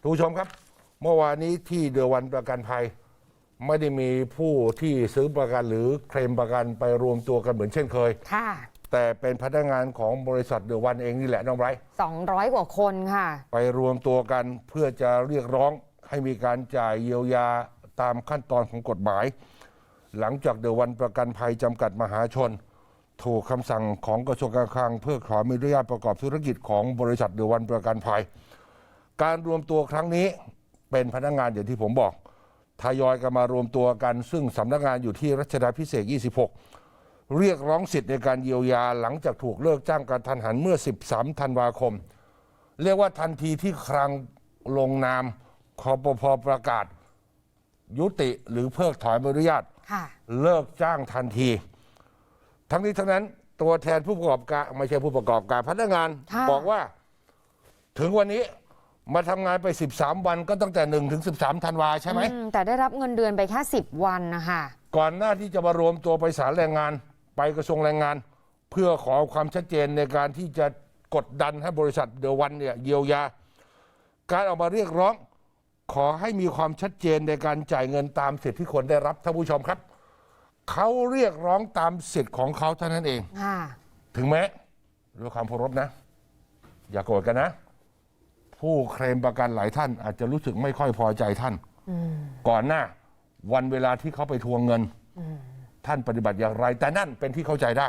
ทุกผู้ชมครับ เมื่อวานนี้ที่เดือวันประกันภัย ไม่ได้มีผู้ที่ซื้อประกันหรือเคลมประกันไปรวมตัวกันเหมือนเช่นเคย ค่ะ แต่เป็นพนักงานของบริษัทเดือวันเองนี่แหละน้องไบรท์200 กว่าคนค่ะ ไปรวมตัวกันเพื่อจะเรียกร้องให้มีการจ่ายเยียวยาตามขั้นตอนของกฎหมาย หลังจากเดือวันประกันภัยจำกัดมหาชน ถูกคำสั่งของกระทรวงการคลังเพื่อขอมีอนุญาตประกอบธุรกิจของบริษัทเดือวันประกันภัย การรวมตัวครั้งนี้เป็นพนักงานอย่างที่ผมบอกทยอยกันมารวมตัวกัน ซึ่งสำนักงานอยู่ที่รัชดาพิเศษก26 เรียกร้องสิทธิ์ในการเยียวยาหลังจากถูกเลิกจ้างการทันหันเมื่อ 13 ธันวาคม เรียกว่าทันทีที่ครังลงนามคอปพประกาศ ยุติหรือเพิกถอนใบอนุญาตค่ะเลิกจ้างทันที ทั้งนี้ทั้งนั้นตัวแทนผู้ประกอบการไม่ใช่ผู้ประกอบการพนักงานค่ะบอกว่า ถึงวันนี้ มาทำงานไป 13 วันก็ตั้งแต่1ถึง13ธันวาใช่ไหม อืมแต่ได้รับเงินเดือนไปแค่10 วันนะคะก่อนหน้าที่จะมารวมตัวไปศาลแรงงาน ไปกระทรวงแรงงาน เพื่อขอความชัดเจนในการที่จะกดดันให้บริษัทเดอะวันเนี่ยเยียวยา การออกมาเรียกร้อง ขอให้มีความชัดเจนในการจ่ายเงินตามสิทธิที่ควรได้รับท่านผู้ชมครับ เขาเรียกร้องตามสิทธิ์ของเขาเท่านั้นเอง ค่ะ ถึงแม้ด้วยความเคารพนะ อย่าโกรธกันนะ ผู้เคลมประกันหลายท่าน อาจจะรู้สึกไม่ค่อยพอใจท่าน ก่อนหน้าวันเวลาที่เขาไปทวงเงิน ท่านปฏิบัติอย่างไร แต่นั่นเป็นที่เข้าใจได้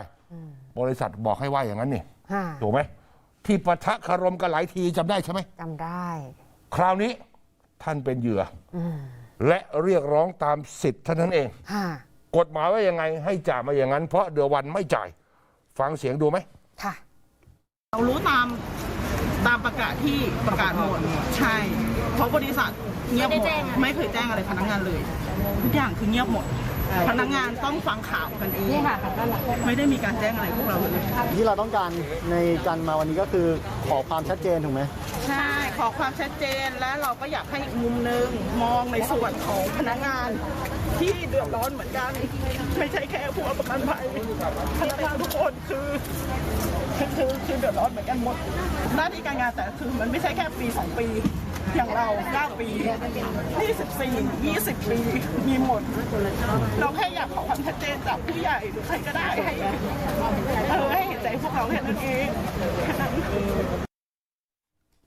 บริษัทบอกให้ว่าอย่างนั้นนี่ค่ะถูกไหมที่ปะทะคารมกันหลายทีจำได้ใช่ไหม จำได้ คราวนี้ท่านเป็นเหยื่ออและเรียกร้องตามสิทธิ์เท่านั้นเอง ค่ะ กฎหมายว่ายังไงให้จ่ายมาอย่างนั้น เพราะเดือวันไม่จ่าย ฟังเสียงดูไหมค่ะ เรารู้ตาม ตามประกาศที่ประกาศหมดใช่ เพราะบริษัทเงียบหมดไม่เคยแจ้งอะไรพนักงานเลยทุกอย่างคือเงียบหมด พนักงานต้องฟังข่าวกันเองนี่ค่ะไม่ได้มีการแจ้งอะไรพวกเราเลยที่เราต้องการในการมาวันนี้ก็คือขอความชัดเจนถูกไหม ใช่ขอความชัดเจนและเราก็อยากให้อีกมุมหนึ่งมองในส่วนของพนักงานที่เดือดร้อนเหมือนกัน ไม่ใช่แค่ผู้ประกันภัยพนักงานทุกคนคือคือคือคอเดือดร้อนเหมือนกันหมดหน้าที่การงานแต่คือมันไม่ใช่แค่ปีสองปีอย่างเรา 9 ปี 24 20 ปี มีหมด เราแค่อยากขอความชัดเจนจากผู้ใหญ่หรือใครก็ได้ให้เออให้เห็นใจพวกเราแค่นั้นเองแค่นั้น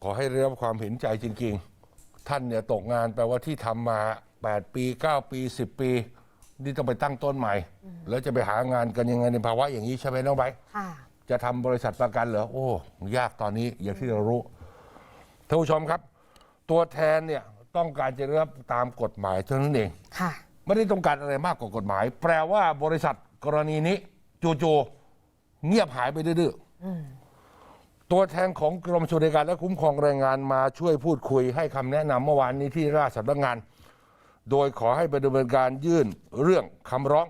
ขอให้ได้รับความเห็นใจจริง ๆ ท่านเนี่ยตกงานแปลว่าที่ทำมา 8 ปี 9 ปี 10 ปี นี่ต้องไปตั้งต้นใหม่ แล้วจะไปหางานกันยังไงในภาวะอย่างนี้ใช่ไหมน้องไบร์ทค่ะ จะทำบริษัทประกันเหรอ โอ้ ยากตอนนี้อย่างที่เรารู้ท่านผู้ชมครับ ตัวแทนเนี่ยต้องการจะได้รับตามกฎหมายเท่านั้นเอง ค่ะ ไม่ได้ต้องการอะไรมากกว่ากฎหมาย แปลว่าบริษัทกรณีนี้ จู่ๆเงียบหายไปดื้อๆ ตัวแทนของกรมสวัสดิการและคุ้มครองแรงงานมาช่วยพูดคุยให้คำแนะนำเมื่อวานนี้ที่ราชสำนักงาน โดยขอให้ไปดำเนินการยื่นเรื่องคำร้อง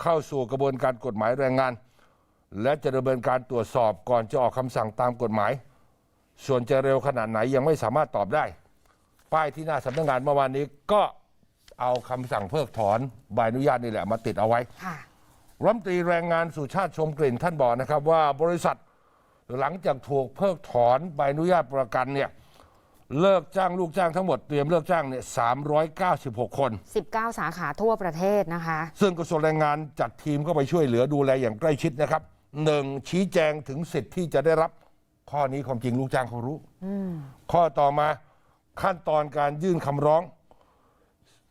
เข้าสู่กระบวนการกฎหมายแรงงาน และจะดำเนินการตรวจสอบก่อนจะออกคำสั่งตามกฎหมาย ส่วนจะเร็วขนาดไหนยังไม่สามารถตอบได้ ป้ายที่หน้าสำนักงานเมื่อวานนี้ก็เอาคำสั่งเพิกถอนใบอนุญาตนี่แหละมาติดเอาไว้ค่ะ รัฐมนตรีแรงงานสุชาติชมกลิ่นท่านบอกนะครับว่าบริษัท หลังจากถูกเพิกถอนใบอนุญาตประกันเนี่ยเลิกจ้างลูกจ้างทั้งหมดเตรียมเลิกจ้างเนี่ย396 คน 19 สาขาทั่วประเทศนะคะ ซึ่งกระทรวงแรงงานจัดทีมเข้าไปช่วยเหลือดูแลอย่างใกล้ชิดนะครับหนึ่งชี้แจงถึงสิทธิ์ที่จะได้รับ ข้อนี้ความจริงลูกจ้างเขารู้ข้อต่อมาขั้นตอนการยื่นคำร้อง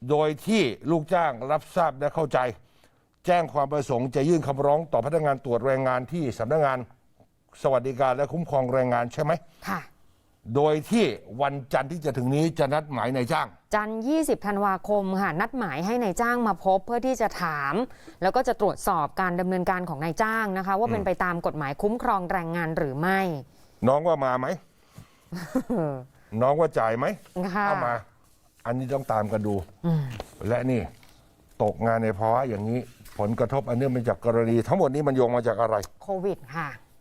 โดยที่ลูกจ้างรับทราบและเข้าใจ แจ้งความประสงค์จะยื่นคำร้องต่อพนักงานตรวจแรงงานที่สำนักงาน สวัสดิการและคุ้มครองแรงงานใช่ไหม ค่ะ โดยที่วันจันทร์ที่จะถึงนี้จะนัดหมายนายจ้าง จันทร์20 ธันวาคมค่ะ นัดหมายให้ในายจ้างมาพบเพื่อที่จะถาม แล้วก็จะตรวจสอบการดำเนินการของนายจ้างนะคะ ว่าเป็นไปตามกฎหมายคุ้มครองแรงงานหรือไม่ น้องว่ามาไหม น้องว่าจ่ายไหมค่ะเข้ามา อันนี้ต้องตามกันดูและนี่ ตกงานในภาวะอย่างนี้ ผลกระทบอันเนื่องมาจากกรณี ทั้งหมดนี้มันโยงมาจากอะไร โควิดค่ะ